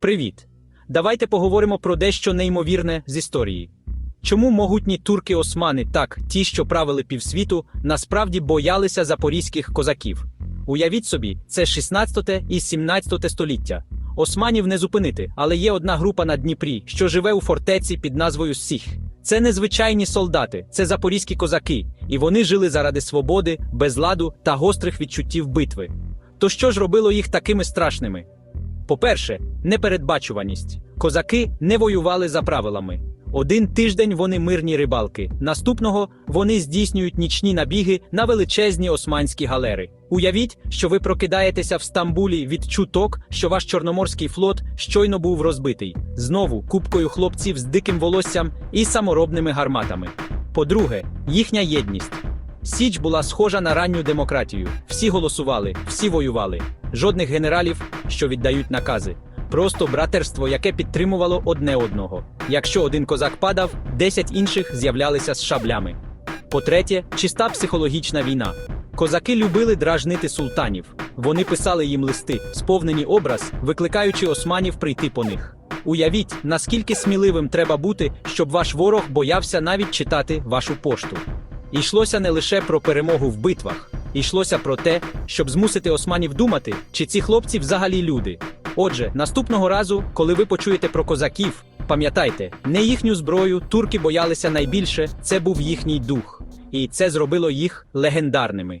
Привіт! Давайте поговоримо про дещо неймовірне з історії. Чому могутні турки-османи, так, ті, що правили півсвіту, насправді боялися запорізьких козаків? Уявіть собі, це 16 і 17 століття. Османів не зупинити, але є одна група на Дніпрі, що живе у фортеці під назвою Сіх. Це незвичайні солдати, це запорізькі козаки, і вони жили заради свободи, безладу та гострих відчуттів битви. То що ж робило їх такими страшними? По-перше, непередбачуваність. Козаки не воювали за правилами. Один тиждень вони мирні рибалки, наступного вони здійснюють нічні набіги на величезні османські галери. Уявіть, що ви прокидаєтеся в Стамбулі від чуток, що ваш чорноморський флот щойно був розбитий, знову купкою хлопців з диким волоссям і саморобними гарматами. По-друге, їхня єдність. Січ була схожа на ранню демократію. Всі голосували, всі воювали. Жодних генералів, що віддають накази. Просто братерство, яке підтримувало одне одного. Якщо один козак падав, десять інших з'являлися з шаблями. По-третє, чиста психологічна війна. Козаки любили дражнити султанів. Вони писали їм листи, сповнені образ, викликаючи османів прийти по них. Уявіть, наскільки сміливим треба бути, щоб ваш ворог боявся навіть читати вашу пошту. Йшлося не лише про перемогу в битвах, йшлося про те, щоб змусити османів думати, чи ці хлопці взагалі люди. Отже, наступного разу, коли ви почуєте про козаків, пам'ятайте, не їхню зброю турки боялися найбільше, це був їхній дух, і це зробило їх легендарними.